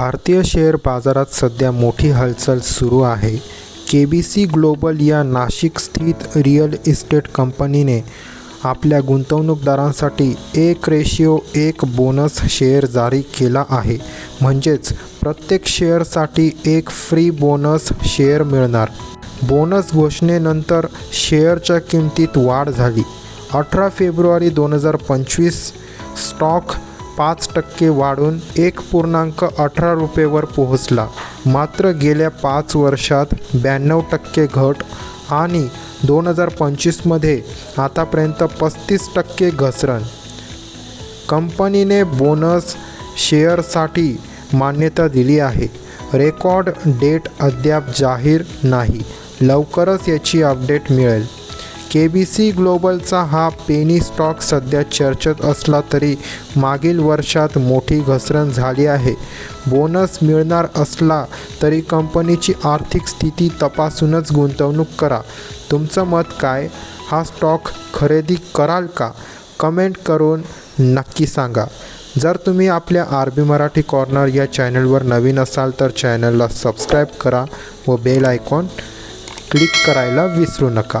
भारतीय शेअर बाजारात सध्या मोठी हालचाल सुरू आहे. के बी सी ग्लोबल या नाशिक स्थित रिअल इस्टेट कंपनीने आपल्या गुंतवणूकदारांसाठी एक रेशिओ एक बोनस शेअर जारी केला आहे. म्हणजेच प्रत्येक शेअरसाठी एक फ्री बोनस शेअर मिळणार. बोनस घोषणेनंतर शेअरच्या किमतीत वाढ झाली. अठरा फेब्रुवारी दोन हजार पंचवीस स्टॉक पाच टक्के वाढून एक पूर्णांक अठरा रुपयेवर पोहोचला. मात्र गेल्या पाच वर्षात ब्याण्णव टक्के घट आणि दोन हजार पंचवीसमध्ये आतापर्यंत पस्तीस टक्के घसरण. कंपनीने बोनस शेअरसाठी मान्यता दिली आहे. रेकॉर्ड डेट अद्याप जाहीर नाही. लवकरच याची अपडेट मिळेल. के बी सी ग्लोबलचा हा पेनी स्टॉक सध्या चर्चेत असला तरी मागील वर्षात मोठी घसरण झाली आहे. बोनस मिळणार असला तरी कंपनीची आर्थिक स्थिती तपासूनच गुंतवणूक करा. तुमचं मत काय? हा स्टॉक खरेदी कराल का? कमेंट करून नक्की सांगा. जर तुम्ही आपल्या आर बी मराठी कॉर्नर या चॅनलवर नवीन असाल तर चॅनलला सबस्क्राईब करा व बेल आयकॉन क्लिक करायला विसरू नका.